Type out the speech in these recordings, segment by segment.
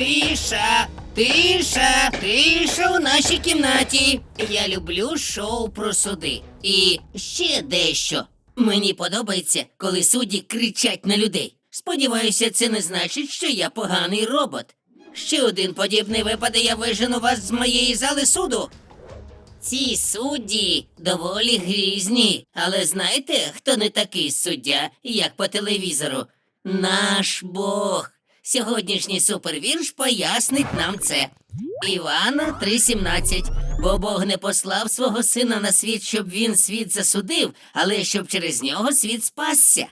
Тиша, тиша, тиша у нашій кімнаті. Я люблю шоу про суди. І ще дещо. Мені подобається, коли судді кричать на людей. Сподіваюся, це не значить, що я поганий робот. Ще один подібний випадок я вижену вас з моєї зали суду. Ці судді доволі грізні, але знаєте, хто не такий суддя, як по телевізору? Наш Бог. Сьогоднішній супервірш пояснить нам це. Івана 3.17. Бо Бог не послав свого сина на світ, щоб він світ засудив, але щоб через нього світ спасся.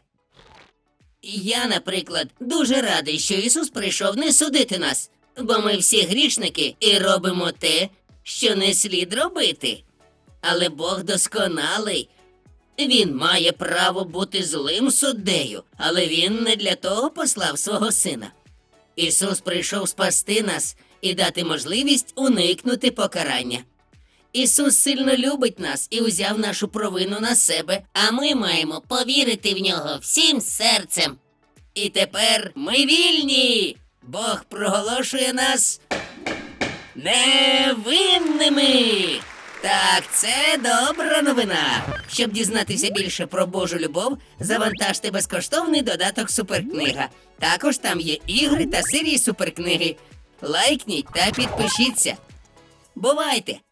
Я, наприклад, дуже радий, що Ісус прийшов не судити нас, бо ми всі грішники і робимо те, що не слід робити. Але Бог досконалий. Він має право бути злим суддею, але він не для того послав свого сина. Ісус прийшов спасти нас і дати можливість уникнути покарання. Ісус сильно любить нас і узяв нашу провину на себе, а ми маємо повірити в нього всім серцем. І тепер ми вільні. Бог проголошує нас невинними. Так, це добра новина. Щоб дізнатися більше про Божу любов, завантажте безкоштовний додаток Суперкнига. Також там є ігри та серії суперкниги. Лайкніть та підпишіться. Бувайте!